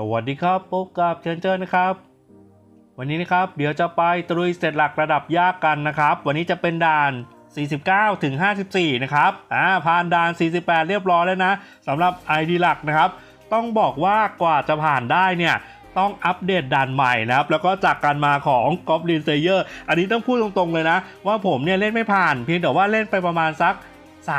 สวัสดีครับพบกับเชิญเชิญนะครับ วันนี้นะครับเดี๋ยวจะไปตรุยเสร็จหลักระดับยากกันนะครับ วันนี้จะเป็นด่าน 49 ถึง 54 นะครับอ่าผ่านด่าน 48 เรียบร้อยแล้วนะสำหรับ ID หลักนะครับ ต้องบอกว่ากว่าจะผ่านได้เนี่ยต้องอัปเดตด่านใหม่นะครับ แล้วก็จากการมาของ Goblin Slayer อันนี้ต้องพูดตรงๆเลยนะ ว่าผมเนี่ยเล่นไม่ผ่านเพียงแต่ว่าเล่นไปประมาณสัก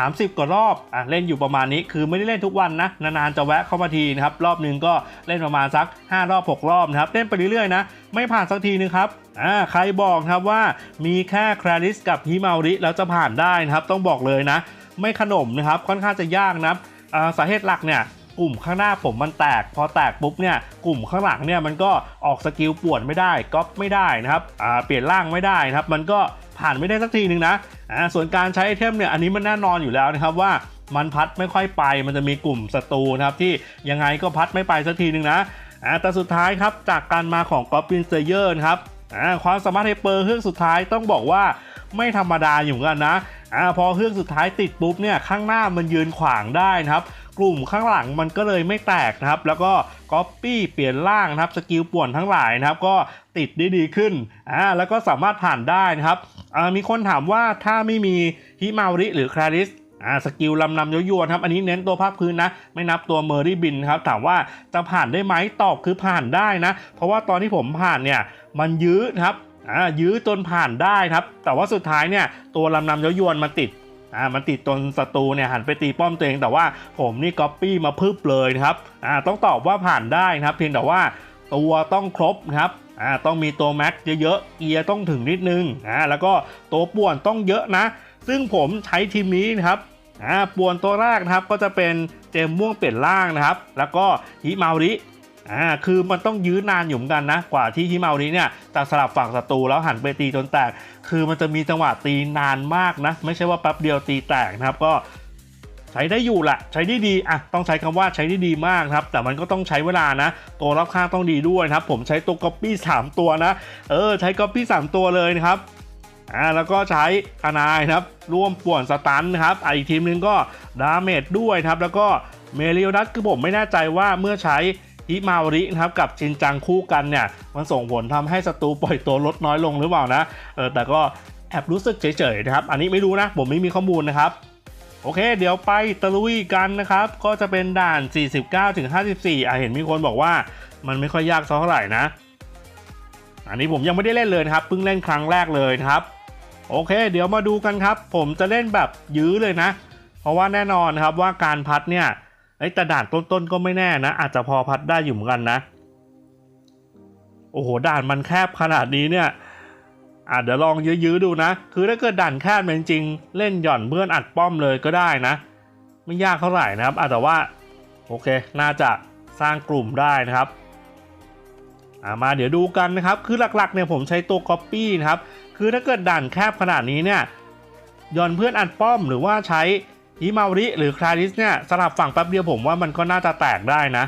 30 กว่ารอบอะเล่นอยู่ประมาณนี้คือไม่ได้เล่นทุกวันนะนานๆจะแวะเข้ามาทีนะครับรอบหนึงก็เล่นประมาณสัก 5 รอบ 6 รอบนะครับเล่นไปเรื่อยๆนะไม่ผ่านสักทีนึงครับอ่าใครบอกครับว่ามีแค่คลาริสกับฮิมาริแล้วจะผ่านได้นะครับต้องบอกเลยนะ ไม่ขนมนะครับค่อนข้างจะยากนะสาเหตุหลักเนี่ยกลุ่มข้างหน้าผมมันแตก พอแตกปุ๊บเนี่ยกลุ่มข้างหลังเนี่ยมันก็ออกสกิลป่วนไม่ได้ก๊อปไม่ได้นะครับเปลี่ยนร่างไม่ได้นะครับมันก็ ผ่านไม่ได้สักทีหนึ่งนะอ่าส่วนการใช้ไอเทมเนี่ยอันนี้มันแน่นอนอยู่แล้วนะครับว่ามันพัดไม่ค่อยไป มันจะมีกลุ่มศัตรูนะครับที่ยังไงก็พัดไม่ไปสักทีหนึ่งนะอ่าแต่สุดท้ายครับจากการมาของ Goblin Slayer นะครับอ่าความสามารถไฮเปอร์เครื่องสุดท้ายต้องบอกว่าไม่ธรรมดาอยู่เหมือนกันนะอ่าพอเครื่องสุดท้ายติดปุ๊บเนี่ยข้างหน้ามันยืนขวางได้นะครับ กลุ่มข้างหลังมันก็เลยไม่แตกนะครับ แล้วก็ก๊อปปี้เปลี่ยนร่างนะครับ สกิลป่วนทั้งหลายนะครับ ก็ติดได้ดีขึ้นอ่าแล้วก็สามารถผ่านได้นะครับอ่ามีคนถามว่าถ้าไม่มีฮิมาริหรือคลาริสอ่าสกิลลำนำยยวๆครับ อันนี้เน้นตัวภาคพื้นนะ ไม่นับตัวเมอร์รี่บินครับ ถามว่าจะผ่านได้ไหมตอบคือผ่านได้นะ เพราะว่าตอนที่ผมผ่านเนี่ยมันยื้อนะครับอ่ายื้อจนผ่านได้ครับ แต่ว่าสุดท้ายเนี่ยตัวลำนำยยวๆมันติด อ่ามันติดตนศัตรูเนี่ยหันไปตีป้อมตัวเอง แต่ว่าผมนี่ก๊อปปี้มาพึบเลยนะครับอ่าต้องตอบว่าผ่านได้นะครับ เพียงแต่ว่าตัวต้องครบนะครับอ่าต้องมีตัวแม็กเยอะๆเกียร์ต้องถึงนิดนึงอ่าแล้วก็ตัวป่วนต้องเยอะนะ ซึ่งผมใช้ทีมนี้นะครับอ่าป่วนตัวแรกนะครับก็จะเป็นเจมม่วงเปลี่ยนร่างนะครับ แล้วก็ฮิมาริ อ่าคือมันต้องยื้อนานอยู่เหมือนกันนะ กว่าที่ฮิมาริเนี่ยจะสลับฝั่งศัตรูแล้วหันไปตีจนแตก คือมันจะมีจังหวะตีนานมากนะ ไม่ใช่ว่าแป๊บเดียวตีแตกนะครับก็ใช้ได้อยู่แหละใช้ได้ดีอะต้องใช้คำว่าใช้ได้ดีมากครับ แต่มันก็ต้องใช้เวลานะ ตัวรอบข้างต้องดีด้วยครับ ผมใช้ตัวก๊อปปี้3ตัวนะ เออ ใช้ก๊อปปี้3ตัวเลยนะครับอ่าแล้วก็ใช้คานายครับ ร่วมป่วนสตันครับอ,อีกทีมหนึงก็ดาเมจด้วยครับ แล้วก็เมลิโอนัสคือผมไม่แน่ใจว่าเมื่อใช้ ฮิมาวรินะครับกับชินจังคู่กันเนี่ยมันส่งผลทำให้ศัตรูปล่อยตัวลดน้อยลงหรือเปล่านะเออแต่ก็แอบรู้สึกเฉยๆนะครับ อันนี้ไม่รู้นะ ผมไม่มีข้อมูลนะครับ โอเค เดี๋ยวไปตะลุยกันนะครับ ก็จะเป็นด่าน 49ถึง54อะเห็นมีคนบอกว่ามันไม่ค่อยยากเท่าไหร่นะ อันนี้ผมยังไม่ได้เล่นเลยครับ เพิ่งเล่นครั้งแรกเลยครับ โอเค เดี๋ยวมาดูกันครับ ผมจะเล่นแบบยื้อเลยนะ เพราะว่าแน่นอนครับว่าการพัดเนี่ย ไอ้แต่ด่านต้นๆก็ไม่แน่นะ อาจจะพอพัดได้อยู่เหมือนกันนะ โอ้โหด่านมันแคบขนาดนี้เนี่ยอะเดี๋ยวลองยื้อๆดูนะ คือถ้าเกิดด่านแคบจริงๆ เล่นหย่อนเพื่อนอัดป้อมเลยก็ได้นะ ไม่ยากเท่าไหร่นะครับอะแต่ว่า โอเค น่าจะสร้างกลุ่มได้นะครับอะมาเดี๋ยวดูกันนะครับ คือหลักๆเนี่ยผมใช้ตัว Copy นะครับ คือถ้าเกิดด่านแคบขนาดนี้เนี่ยหย่อนเพื่อนอัดป้อมหรือว่าใช้ ฮิมาริหรือคลาริสเนี่ยสลับฝั่งแป๊บเดียวผมว่ามันก็น่าจะแตกได้นะ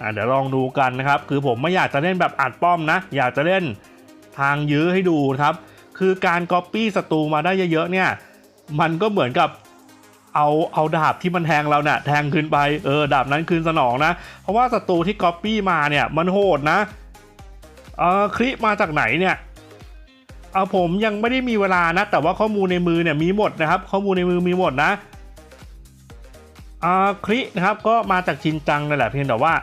อะเดี๋ยวลองดูกันนะครับ คือผมไม่อยากจะเล่นแบบอัดป้อมนะ อยากจะเล่นทางยื้อให้ดูครับ คือการก๊อปปี้ศัตรูมาได้เยอะๆเนี่ย มันก็เหมือนกับเอาเอาดาบที่มันแทงเราเนี่ยแทงคืนไปเออดาบนั้นคืนสนองนะ เพราะว่าศัตรูที่ก๊อปปี้มาเนี่ยมันโหดนะเออคลิมาจากไหนเนี่ย เอาผมยังไม่ได้มีเวลานะ แต่ว่าข้อมูลในมือเนี่ยมีหมดนะครับ ข้อมูลในมือมีหมดนะอาคลินะครับก็มาจากชินจังนั่นแหละเพียงแต่ว่า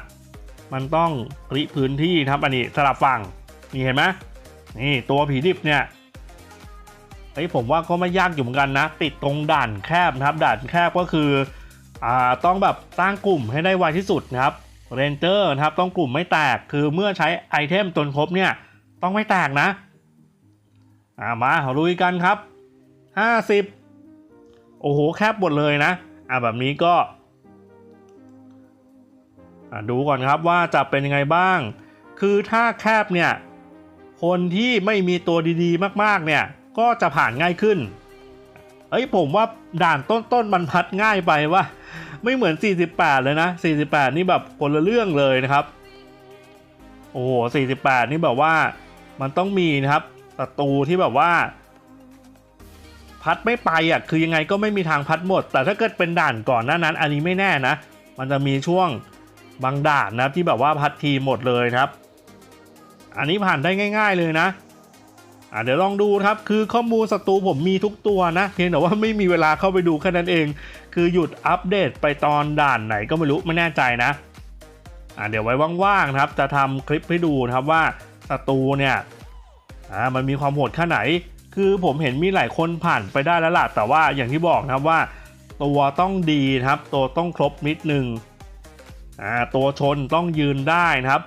มันต้องคลิพื้นที่นะครับอันนี้สลับฝั่งนี่เห็นไหมนี่ตัวผีดิบเนี่ยไอ้ผมว่าก็ไม่ยากอยู่เหมือนกันนะ ติดตรงด่านแคบนะครับ ด่านแคบก็คืออ่าต้องแบบสร้างกลุ่มให้ได้ไวที่สุดนะครับเรนเจอร์นะครับต้องกลุ่มไม่แตกคือเมื่อใช้ไอเทมจนครบเนี่ยต้องไม่แตกนะ อ่ามาลุยกันครับ50โอ้โหแคบหมดเลยนะอ่าแบบนี้ก็อ่าดูก่อนครับว่าจะเป็นยังไงบ้าง คือถ้าแคบเนี่ย คนที่ไม่มีตัวดีๆ มากๆ เนี่ย ก็จะผ่านง่ายขึ้น เอ้ยผมว่าด่านต้นๆมันพัดง่ายไปว่า ไม่เหมือน 48 เลยนะ 48 นี่แบบคนละเรื่องเลยนะครับ โอ้โห 48 นี่แบบว่ามันต้องมีนะครับ ศัตรูที่แบบว่า พัดไม่ไปอะคือยังไงก็ไม่มีทางพัดหมด แต่ถ้าเกิดเป็นด่านก่อนหน้านั้น อันนี้ไม่แน่นะ มันจะมีช่วงบางด่านนะครับที่แบบว่าพัดทีหมดเลยครับ อันนี้ผ่านได้ง่าย ๆเลยนะอะเดี๋ยวลองดูครับ คือข้อมูลศัตรูผมมีทุกตัวนะ เพียงแต่ว่าไม่มีเวลาเข้าไปดูแค่นั้นเอง คือหยุดอัปเดตไปตอนด่านไหนก็ไม่รู้ไม่แน่ใจนะอะเดี๋ยวไว้ว่างๆนะครับ จะทำคลิปให้ดูนะครับว่าศัตรูเนี่ย อ่ามันมีความโหดแค่ไหน คือผมเห็นมีหลายคนผ่านไปได้แล้วล่ะแต่ว่าอย่างที่บอกนะครับว่า ตัวต้องดีนะครับ ตัวต้องครบนิดนึงอ่าตัวชนต้องยืนได้นะครับ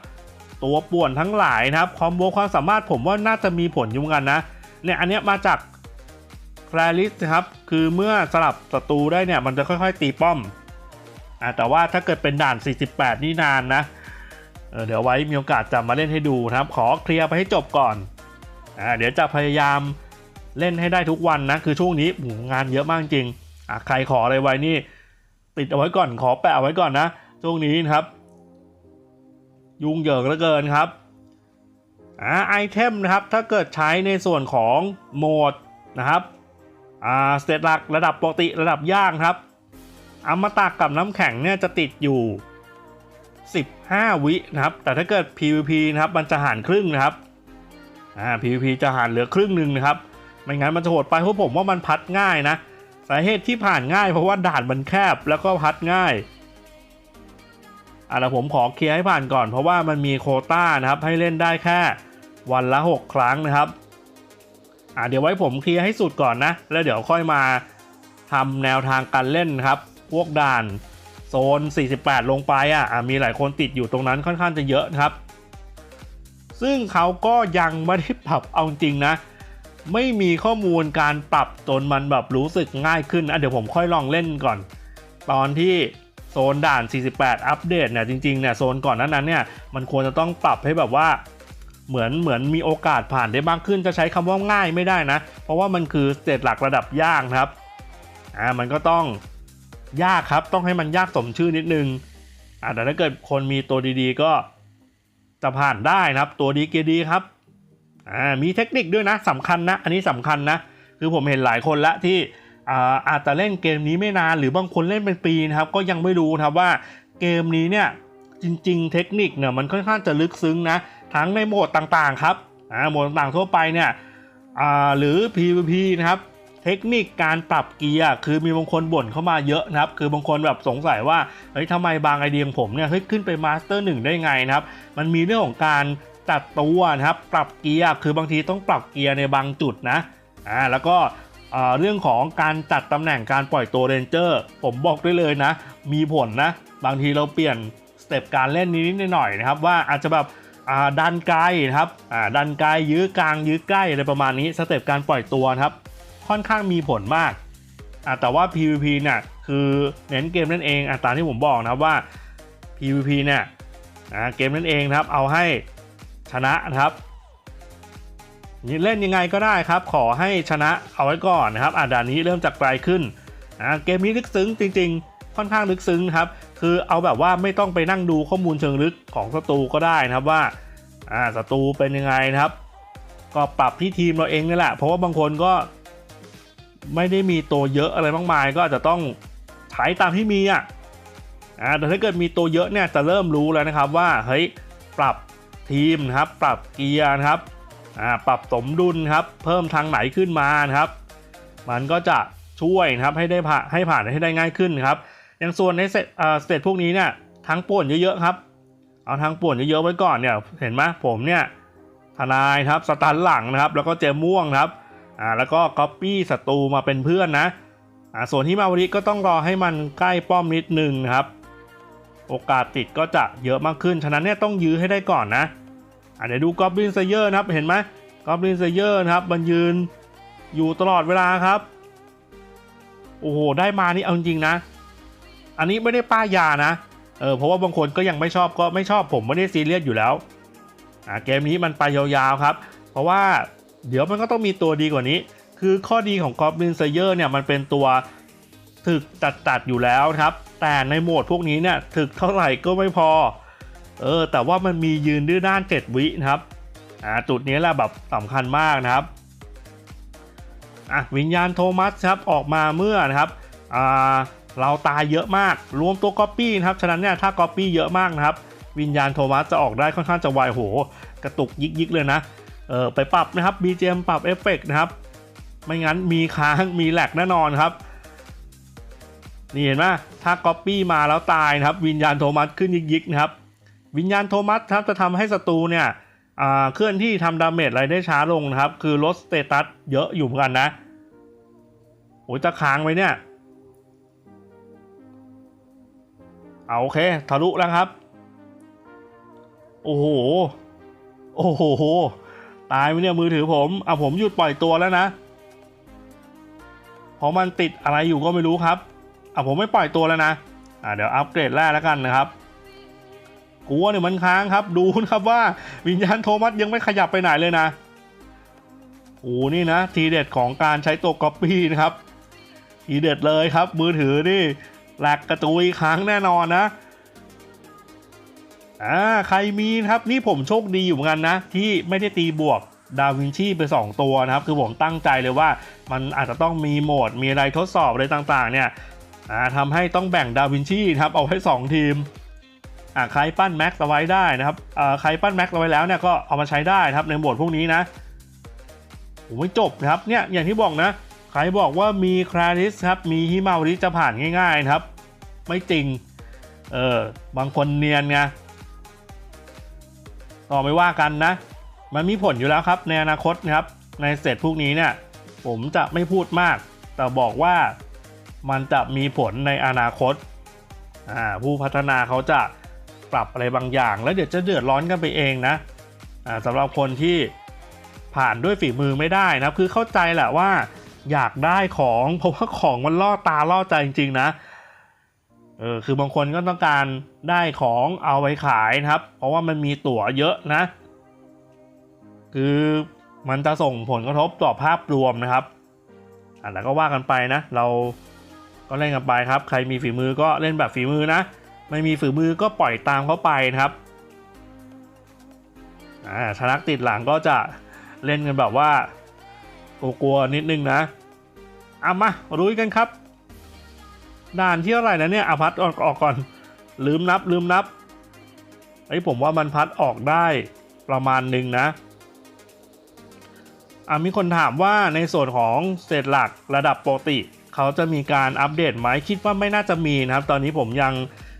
ตัวป่วนทั้งหลายนะครับคอมโบความสามารถผมว่าน่าจะมีผลอยู่เหมือนกันนะเนี่ยอันเนี้ยมาจากแคลริสนะครับคือเมื่อสลับศัตรูได้เนี่ยมันจะค่อย ๆ ตีป้อมอ่าแต่ว่าถ้าเกิดเป็นด่าน 48 นี่นานนะเเดี๋ยวไว้มีโอกาสจะมาเล่นให้ดูนะครับ ขอเคลียร์ไปให้จบก่อน อ่าเดี๋ยวจะพยายามเล่นให้ได้ทุกวันนะ คือช่วงนี้หงานเยอะมากจริงอะใครขออะไรไว้นี่ ติดเอาไว้ก่อนขอแปะเอาไว้ก่อนนะ ช่วงนี้นะครับ ยุ่งเหยิงเหลือเกินครับอ่าไอเทมนะครับถ้าเกิดใช้ในส่วนของโหมดนะครับอ่าสเตตหลักระดับปกติระดับย่างครับอมตะกับน้ำแข็งเนี่ยจะติดอยู่ 15 วินะครับ แต่ถ้าเกิด PVP นะครับมันจะหารครึ่งนะครับ อ่า PVP จะหารเหลือครึ่งหนึ่งนะครับ ไม่งั้นมันจะโหดไปเพราะผมว่ามันพัดง่ายนะ สาเหตุที่ผ่านง่ายเพราะว่าด่านมันแคบแล้วก็พัดง่ายอะแล้วผมขอเคลียร์ให้ผ่านก่อน เพราะว่ามันมีโคต้านะครับ ให้เล่นได้แค่วันละ 6 ครั้งนะครับอะเดี๋ยวไว้ผมเคลียร์ให้สุดก่อนนะ แล้วเดี๋ยวค่อยมาทำแนวทางการเล่นครับ พวกด่านโซน 48 ลงไปอะอะมีหลายคนติดอยู่ตรงนั้นค่อนข้างจะเยอะนะครับ ซึ่งเขาก็ยังไม่ได้ปรับเอาจริงนะ ไม่มีข้อมูลการปรับจนมันแบบรู้สึกง่ายขึ้นอะเดี๋ยวผมค่อยลองเล่นก่อน ตอนที่โซนด่าน 48 อัปเดตเนี่ยจริงๆเนี่ยโซนก่อนนั้นนั้นเนี่ยมันควรจะต้องปรับให้แบบว่าเหมือนเหมือนมีโอกาสผ่านได้มากขึ้นจะใช้คำว่าง่ายไม่ได้นะ เพราะว่ามันคือสเตจหลักระดับยากครับอ่ามันก็ต้องยากครับต้องให้มันยากสมชื่อนิดนึงอ่าแต่ถ้าเกิดคนมีตัวดีๆ ก็ จะผ่านได้นะครับ ตัวดีเกียร์ดีครับอ่ามีเทคนิคด้วยนะสำคัญนะ อันนี้สำคัญนะ คือผมเห็นหลายคนละที่อาอาจจะเล่นเกมนี้ไม่นาน หรือบางคนเล่นเป็นปีนะครับ ก็ยังไม่รู้นะครับว่าเกมนี้เนี่ยจริง ๆ เทคนิคเนี่ยมันค่อนข้างจะลึกซึ้งนะ ทั้งในโหมดต่างๆครับโหมดต่างๆทั่วไปเนี่ยหรือ PVP นะครับ เทคนิคการปรับเกียร์คือมีบางคนบ่นเข้ามาเยอะนะครับ คือบางคนแบบสงสัยว่าเฮ้ยทำไมบางไอเดียของผมเนี่ยเฮ้ยขึ้นไปมาสเตอร์หนึ่งได้ไงนะครับ มันมีเรื่องของการจัดตัวนะครับ ปรับเกียร์คือบางทีต้องปรับเกียร์ในบางจุดนะอ่าแล้วก็อ่าเรื่องของการจัดตำแหน่งการปล่อยตัวเรนเจอร์ ผมบอกได้เลยนะ มีผลนะ บางทีเราเปลี่ยนสเต็ปการเล่นนิดๆหน่อยนะครับ ว่าอาจจะแบบอ่าดันไกลนะครับอ่าดันไกลยื้อกลางยื้อใกล้อะไรประมาณนี้สเต็ปการปล่อยตัวนะครับ ค่อนข้างมีผลมากอ่าแต่ว่า PVP เนี่ยคือเน้นเกมนั่นเองอ่าตามที่ผมบอกนะว่า PVP เนี่ยอ่าเกมนั่นเองครับเอาให้ชนะนะครับนี่เล่นยังไงก็ได้ครับ ขอให้ชนะเอาไว้ก่อนนะครับอ่าด่านนี้เริ่มจากไกลขึ้นอ่าเกมนี้ลึกซึ้งจริง ๆ ค่อนข้างลึกซึ้งครับ คือเอาแบบว่าไม่ต้องไปนั่งดูข้อมูลเชิงลึกของศัตรูก็ได้นะครับว่าอ่าศัตรูเป็นยังไงนะครับ ก็ปรับที่ทีมเราเองนี่แหละ เพราะว่าบางคนก็ ไม่ได้มีตัวเยอะอะไรมากมาย ก็อาจจะต้องใช้ตามที่มีอะอ่าแต่ถ้าเกิดมีตัวเยอะเนี่ยจะเริ่มรู้แล้วนะครับว่าเฮ้ยปรับทีมนะครับ ปรับเกียร์นะครับอ่าปรับสมดุลครับ เพิ่มทางไหนขึ้นมานะครับ มันก็จะช่วยนะครับให้ได้ผ่านให้ผ่านให้ได้ง่ายขึ้นครับ อย่างส่วนในเซตเอ่อสเตตพวกนี้เนี่ยทั้งป่วนเยอะๆครับเอาทั้งป่วนเยอะๆไว้ก่อนเนี่ยเห็นไหมผมเนี่ยทนายครับสตันหลังนะครับ แล้วก็เจมม่วงครับ อ่าแล้วก็ก๊อปปี้ศัตรูมาเป็นเพื่อนนะอ่าส่วนที่มาวริก็ต้องรอให้มันใกล้ป้อมนิดนึงนะครับ โอกาสติดก็จะเยอะมากขึ้น ฉะนั้นเนี่ยต้องยื้อให้ได้ก่อนนะอ่าเดี๋ยวดูกอบลินเซเยอร์นะครับเห็นไหมกอบลินเซเยอร์นะครับมันยืนอยู่ตลอดเวลาครับ โอ้โหได้มานี่เอาจริงๆนะ อันนี้ไม่ได้ป้ายยานะเออเพราะว่าบางคนก็ยังไม่ชอบก็ไม่ชอบผมไม่ได้ซีเรียสอยู่แล้วอ่าเกมนี้มันไปยาวๆครับ เพราะว่า เดี๋ยวมันก็ต้องมีตัวดีกว่านี้ คือข้อดีของ Goblin Slayer เนี่ยมันเป็นตัวถึกจัดๆอยู่แล้วครับ แต่ในโหมดพวกนี้เนี่ยถึกเท่าไหร่ก็ไม่พอ เออ แต่ว่ามันมียืนดื้อด้าน 7 วินะครับ อ่า จุดนี้แหละแบบสำคัญมากนะครับ อะ วิญญาณโทมัสครับ ออกมาเมื่อนะครับ อ่า เราตายเยอะมาก รวมตัวก๊อปปี้นะครับ ฉะนั้นเนี่ยถ้าก๊อปปี้เยอะมากนะครับ วิญญาณโทมัสจะออกได้ค่อนข้างจะไวโห กระตุกยิกๆเลยนะ เออไปปรับนะครับ BGM ปรับเอฟเฟกต์นะครับ ไม่งั้นมีค้างมีแหลกแน่นอนครับ นี่เห็นไหมถ้าก๊อปปี้มาแล้วตายนะครับ วิญญาณโทมัสขึ้นยิกๆนะครับ วิญญาณโทมัสครับจะทำให้ศัตรูเนี่ยเคลื่อนที่ทำดาเมจอะไรได้ช้าลงนะครับ คือลดสเตตัสเยอะอยู่เหมือนกันนะโอ้ยจะค้างไว้เนี่ยเอาโอเคทะลุแล้วครับ โอ้โห โอ้โห ตายไหมเนี่ยมือถือผมอะผมหยุดปล่อยตัวแล้วนะเพราะมันติดอะไรอยู่ก็ไม่รู้ครับอะผมไม่ปล่อยตัวแล้วนะอะเดี๋ยวอัปเกรดแรกแล้วกันนะครับกลัวเนี่ยมันค้างครับ ดูนะครับว่าวิญญาณโทมัสยังไม่ขยับไปไหนเลยนะโอ้นี่นะ ทีเด็ดของการใช้ตัวก๊อปปี้นะครับ ทีเด็ดเลยครับ มือถือนี่แหลกกระตุยค้างแน่นอนนะ อ่าใครมีนะครับนี่ผมโชคดีอยู่เหมือนกันนะ ที่ไม่ได้ตีบวกดาวินชีไป 2 ตัวนะครับ คือผมตั้งใจเลยว่ามันอาจจะต้องมีโหมดมีอะไรทดสอบอะไรต่างๆ เนี่ยอ่าทำให้ต้องแบ่งดาวินชีครับเอาไว้ 2 ทีมอ่าใครปั้นแม็กซ์เอาไว้ได้นะครับอ่าใครปั้นแม็กซ์เอาไว้แล้วเนี่ยก็เอามาใช้ได้ครับในโหมดพวกนี้นะผมไม่จบนะครับเนี่ยอย่างที่บอกนะ ใครบอกว่ามีคลาริสครับมีฮิมาวริจะผ่านง่ายๆครับ ไม่จริงเออบางคนเนียนไง ก็ไม่ว่ากันนะ มันมีผลอยู่แล้วครับในอนาคตนะครับในเสร็จพวกนี้เนี่ยผมจะไม่พูดมาก แต่บอกว่ามันจะมีผลในอนาคตาผู้พัฒนาเขาจะปรับอะไรบางอย่าง แล้วเดี๋ยวจะเดือดร้อนกันไปเองนะสำหรับคนที่ผ่านด้วยฝีมือไม่ได้นะคือเข้าใจแหละว่าอยากได้ของเพราะว่าของมันล่อตาล่อใจจริงๆนะ เออคือบางคนก็ต้องการได้ของเอาไว้ขายนะครับ เพราะว่ามันมีตั๋วเยอะนะ คือมันจะส่งผลกระทบต่อภาพรวมนะครับอะแล้วก็ว่ากันไปนะ เราก็เล่นกันไปครับ ใครมีฝีมือก็เล่นแบบฝีมือนะ ไม่มีฝีมือก็ปล่อยตามเขาไปนะครับอ่าชนักติดหลังก็จะเล่นกันแบบว่า กลัวๆนิดนึงนะเอามารุยกันครับ ด่านที่เท่าไหร่นะเนี่ยอาพัดออกออกก่อน ลืมนับลืมนับไอ้ผมว่ามันพัดออกได้ประมาณหนึ่งนะอะมีคนถามว่าในส่วนของเศษหลักระดับปกติ เขาจะมีการอัปเดตไหมคิดว่าไม่น่าจะมีนะครับ ตอนนี้ผมยัง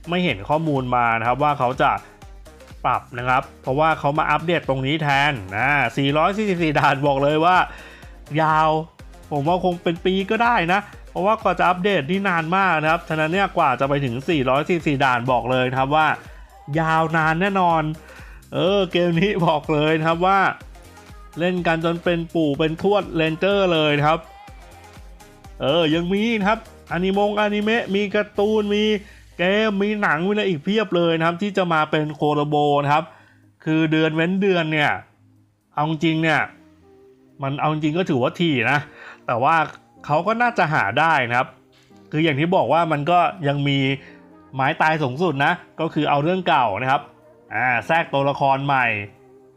ไม่เห็นข้อมูลมานะครับว่าเขาจะปรับนะครับ เพราะว่าเขามาอัปเดตตรงนี้แทนนะ444ด่านบอกเลยว่า ยาว ผมว่าคงเป็นปีก็ได้นะ เพราะว่ากว่าจะอัปเดตนี่นานมากนะครับ ฉะนั้นเนี่ยกว่าจะไปถึง 444 ด่านบอกเลยครับว่า ยาวนานแน่นอน เออเกมนี้บอกเลยนะครับว่า เล่นกันจนเป็นปู่เป็นทวดเลนเจอร์เลยครับ เออยังมีครับอนิมงอนิเมะมีการ์ตูนมีเกมมีหนังมีอะไรอีกเพียบเลยนะครับ ที่จะมาเป็นโคโลโบนะครับ คือเดือนเว้นเดือนเนี่ยเอาจริงเนี่ย มันเอาจริงก็ถือว่าถี่นะ แต่ว่า เขาก็น่าจะหาได้นะครับ คืออย่างที่บอกว่ามันก็ยังมีไม้ตายสูงสุดนะ ก็คือเอาเรื่องเก่านะครับอ่าแทรกตัวละครใหม่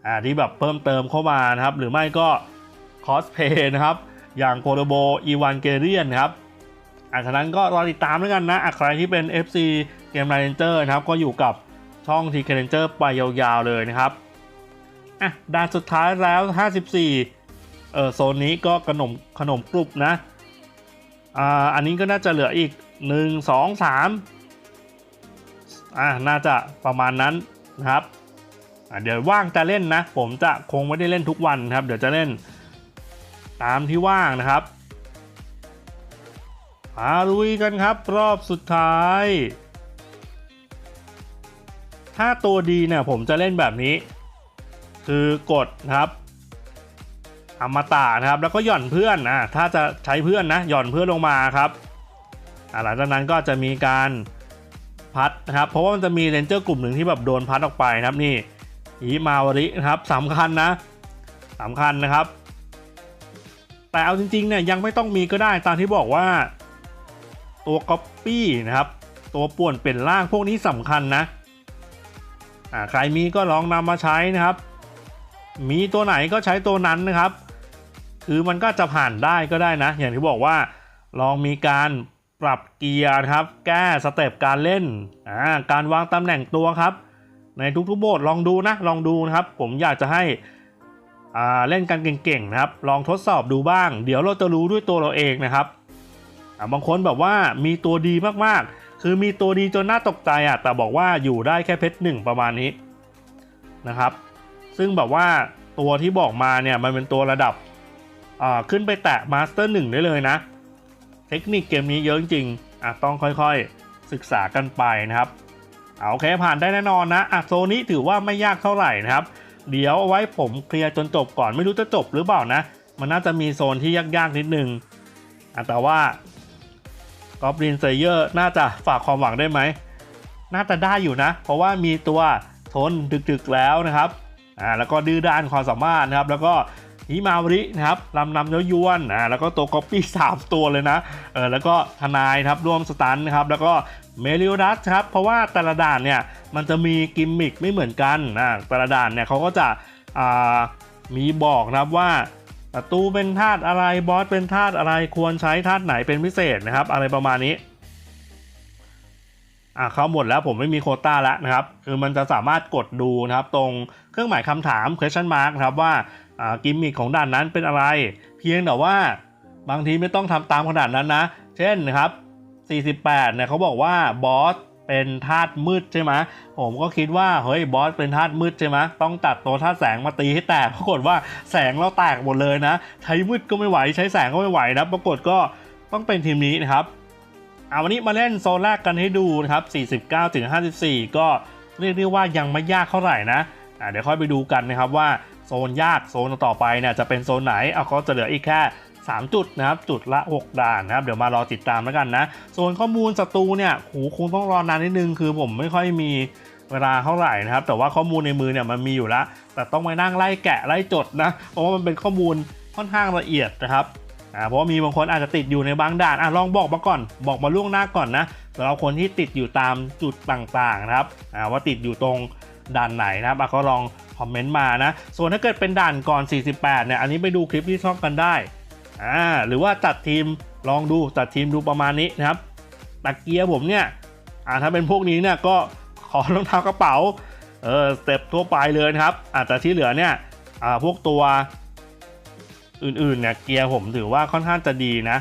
อ่าที่แบบเพิ่มเติมเข้ามานะครับ หรือไม่ก็คอสเพย์นะครับ อย่างโคโรโบอีวานเกเรียนครับอ่าฉะนั้นก็รอติดตามด้วยกันนะใครที่เป็น FC เกม r a n g e r นะครับ ก็อยู่กับช่อง t k r a n g e r ไปยาวๆเลยนะครับอะด่านสุดท้ายแล้ว 54เออโซนนี้ก็ขนมขนมกรุบนะ อ่าอันนี้ก็น่าจะเหลืออีก 1 2 3อ่าน่าจะประมาณนั้นนะครับเดี๋ยวว่างจะเล่นนะ ผมจะคงไม่ได้เล่นทุกวันครับ เดี๋ยวจะเล่นตามที่ว่างนะครับมาลุยกันครับ รอบสุดท้าย ถ้าตัวดีเนี่ยผมจะเล่นแบบนี้ คือกดครับ อมตะนะครับ แล้วก็หย่อนเพื่อนนะถ้าจะใช้เพื่อนนะหย่อนเพื่อนลงมาครับหลังจากนั้นก็จะมีการพัดนะครับ เพราะว่ามันจะมีเรนเจอร์กลุ่มหนึ่งที่แบบโดนพัดออกไปนะครับนี่อีมาวรินะครับสำคัญนะสำคัญนะครับ แต่เอาจริงๆเนี่ยยังไม่ต้องมีก็ได้ตามที่บอกว่าตัวก๊อปปี้นะครับ ตัวป่วนเป็นร่างพวกนี้สำคัญนะใครมีก็ลองนำมาใช้นะครับ มีตัวไหนก็ใช้ตัวนั้นนะครับ คือมันก็จะผ่านได้ก็ได้นะ อย่างที่บอกว่าลองมีการปรับเกียร์ครับ แก้สเต็ปการเล่นอ่าการวางตำแหน่งตัวครับ ในทุกๆโหมดลองดูนะ ลองดูนะครับ ผมอยากจะให้อ่าเล่นกันเก่งๆนะครับ ลองทดสอบดูบ้าง เดี๋ยวเราจะรู้ด้วยตัวเราเองนะครับอ่าบางคนแบบว่ามีตัวดีมากๆ คือมีตัวดีจนน่าตกใจอะแต่บอกว่าอยู่ได้แค่เพชรหนึ่งประมาณนี้นะครับ ซึ่งแบบว่าตัวที่บอกมาเนี่ยมันเป็นตัวระดับ ขึ้นไปแตะมาสเตอร์หนึ่งได้เลยนะ เทคนิคเกมนี้เยอะจริงๆอะต้องค่อยๆศึกษากันไปนะครับเอาโอเคผ่านได้แน่นอนนะอะโซนนี้ถือว่าไม่ยากเท่าไหร่นะครับ เดี๋ยวเอาไว้ผมเคลียร์จนจบก่อนไม่รู้จะจบหรือเปล่านะ มันน่าจะมีโซนที่ยากๆนิดนึงอะแต่ว่ากอบลินเซเยอร์น่าจะฝากความหวังได้ไหม น่าจะได้อยู่นะ เพราะว่ามีตัวทนดึกๆแล้วนะครับอ่าแล้วก็ดื้อด้านความสามารถนะครับ แล้วก็ ฮิมาวรินะครับลำนำเย้ายวนอ่าแล้วก็ตัวก๊อปปี้สามตัวเลยนะเออแล้วก็ทนายครับร่วมสตันนะครับแล้วก็เมลิโอดัสครับเพราะว่าแต่ละด่านเนี่ยมันจะมีกิมมิคไม่เหมือนกันนะแต่ละด่านเนี่ยเขาก็จะอ่ามีบอกนะครับว่าศัตรูเป็นธาตุอะไรบอสเป็นธาตุอะไรควรใช้ธาตุไหนเป็นพิเศษนะครับ อะไรประมาณนี้อะเขาหมดแล้วผมไม่มีโคต้าแล้วนะครับ คือมันจะสามารถกดดูนะครับ ตรงเครื่องหมายคำถาม question mark นะครับว่า กิมมิคของด่านนั้นเป็นอะไร เพียงแต่ว่าบางทีไม่ต้องทำตามขนาดนั้นนะ เช่นนะครับ 48 เนี่ยเขาบอกว่าบอสเป็นธาตุมืดใช่ไหมผมก็คิดว่าเฮ้ยบอสเป็นธาตุมืดใช่ไหมต้องตัดตัวธาตุแสงมาตีให้แตกปรากฏว่าแสงเราแตกหมดเลยนะ ใช้มืดก็ไม่ไหวใช้แสงก็ไม่ไหวนะปรากฏก็ต้องเป็นทีมนี้นะครับเอาวันนี้มาเล่นโซนแรกกันให้ดูนะครับ 49ถึง54 ก็เรียกได้ว่ายังไม่ยากเท่าไหร่นะะเดี๋ยวค่อยไปดูกันนะครับว่า โซนยากโซนต่อไปเนี่ยจะเป็นโซนไหนเอาก็จะเหลืออีกแค่ 3 จุดนะครับจุดละ 6 ด่านนะครับเดี๋ยวมารอติดตามแล้วกันนะส่วนข้อมูลศัตรูเนี่ยโหคงต้องรอนานนิดนึงคือผมไม่ค่อยมีเวลาเท่าไหร่นะครับ แต่ว่าข้อมูลในมือเนี่ยมันมีอยู่แล้ว แต่ต้องไปนั่งไล่แกะไล่จดนะเพราะว่ามันเป็นข้อมูลค่อนข้างละเอียดนะครับอ่าเพราะว่ามีบางคนอาจจะติดอยู่ในบางด่านอะลองบอกมาก่อน บอกมาล่วงหน้าก่อนนะสำหรับคนที่ติดอยู่ตามจุดต่างๆนะครับอ่าว่าติดอยู่ตรงด่านไหนนะครับก็ลอง คอมเมนต์มานะ ส่วนถ้าเกิดเป็นด่านก่อน 48 เนี่ย อันนี้ไปดูคลิปที่ช่องกันได้อ่าหรือว่าจัดทีมลองดูจัดทีมดูประมาณนี้นะครับตะเกียร์ผมเนี่ยอ่าถ้าเป็นพวกนี้เนี่ยก็ขอรองเท้ากระเป๋าเออสเต็ปทั่วไปเลยนะครับอาแต่ที่เหลือเนี่ยอ่าพวกตัวอื่นๆเนี่ยเกียร์ผมถือว่าค่อนข้างจะดีนะ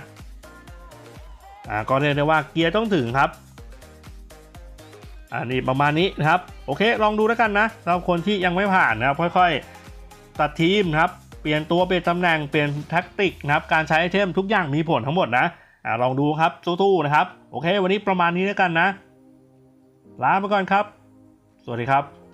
อ่าก็เรียกได้ว่าเกียร์ต้องถึงครับ อันนี้ประมาณนี้นะครับ โอเค ลองดูแล้วกันนะสำหรับคนที่ยังไม่ผ่านนะครับค่อยๆ ตัดทีมนะครับ เปลี่ยนตัวเปลี่ยนตำแหน่งเปลี่ยนแท็กติกนะครับ การใช้ไอเทมทุกอย่างมีผลทั้งหมดนะอ่าลองดูครับสู้ๆนะครับ โอเค วันนี้ประมาณนี้แล้วกันนะลาไปก่อนครับ สวัสดีครับ